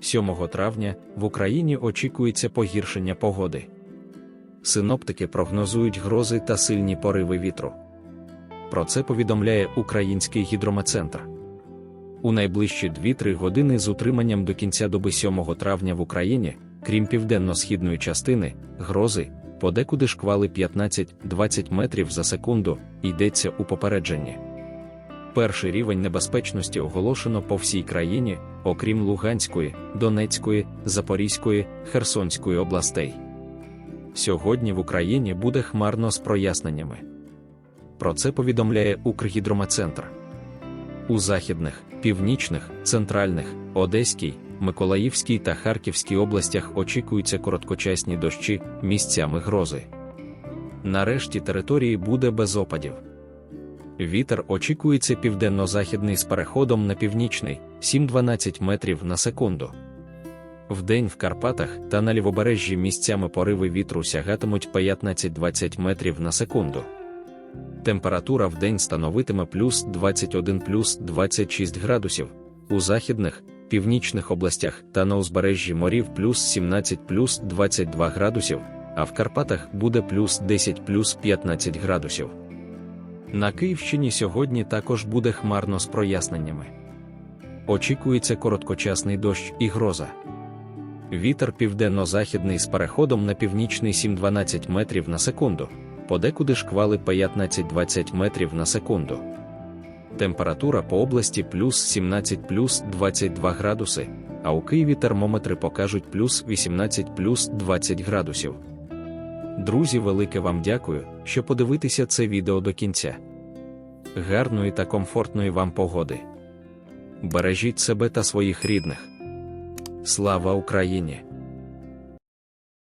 7 травня, в Україні очікується погіршення погоди. Синоптики прогнозують грози та сильні пориви вітру. Про це повідомляє Український гідрометцентр. У найближчі 2-3 години з утриманням до кінця доби 7 травня в Україні, крім південно-східної частини, грози, подекуди шквали 15-20 метрів за секунду, йдеться у попередженні. Перший рівень небезпечності оголошено по всій країні, окрім Луганської, Донецької, Запорізької, Херсонської областей. Сьогодні в Україні буде хмарно з проясненнями. Про це повідомляє Укргідрометцентр. У західних, північних, центральних, Одеській, Миколаївській та Харківській областях очікуються короткочасні дощі, місцями грози. Нарешті території буде без опадів. Вітер очікується південно-західний з переходом на північний 7-12 метрів на секунду. Вдень в Карпатах та на лівобережжі місцями пориви вітру сягатимуть 15-20 метрів на секунду. Температура вдень становитиме плюс 21 плюс 26 градусів, у західних, північних областях та на узбережжі морів плюс 17 плюс 22 градусів, а в Карпатах буде плюс 10 плюс 15 градусів. На Київщині сьогодні також буде хмарно з проясненнями. Очікується короткочасний дощ і гроза. Вітер південно-західний з переходом на північний 7-12 метрів на секунду, подекуди шквали 15-20 метрів на секунду. Температура по області плюс 17 плюс 22 градуси, а у Києві термометри покажуть плюс 18 плюс 20 градусів. Друзі, велике вам дякую, що подивитися це відео до кінця. Гарної та комфортної вам погоди. Бережіть себе та своїх рідних. Слава Україні!